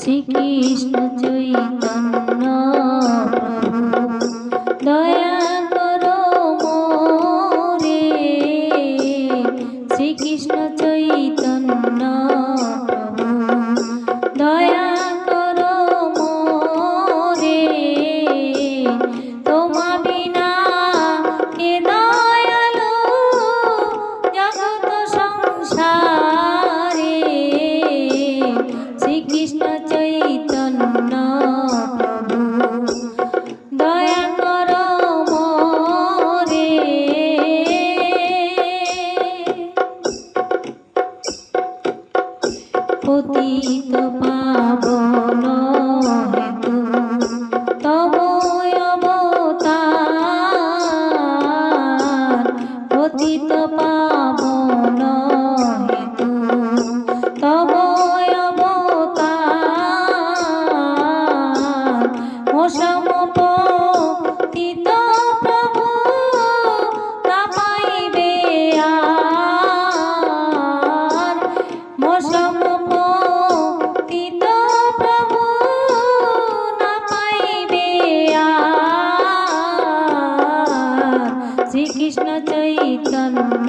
শ্রীকৃষ্ণ চৈতন্য। দয়া করো মোরে শ্রীকৃষ্ণ চৈতন্য চৈতন্য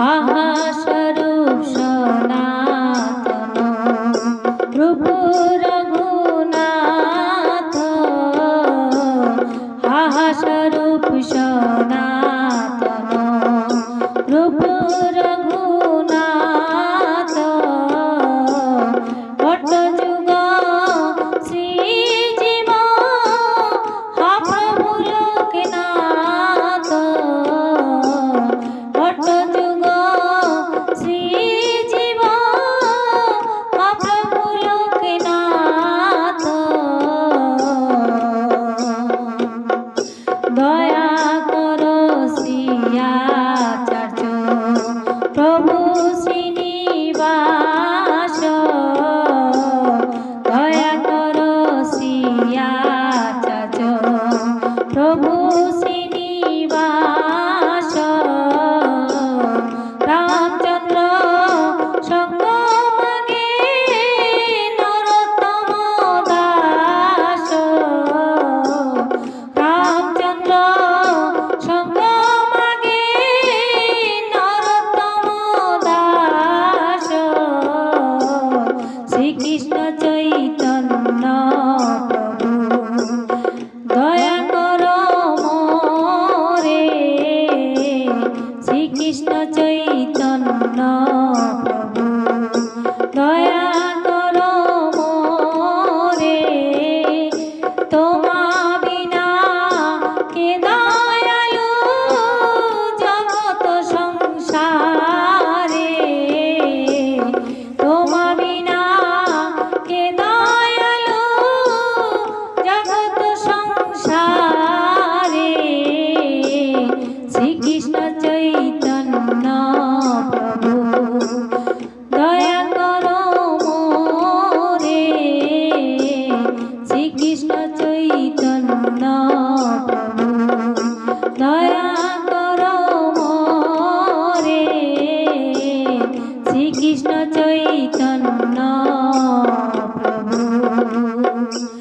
Ah, ah. কৃষ্ণ চৈতন্য প্রভু। দয়া করো মোরে। শ্রীকৃষ্ণ চৈতন্য প্রভু। দয়া করো মোরে। শ্রীকৃষ্ণ চৈতন্য প্রভু।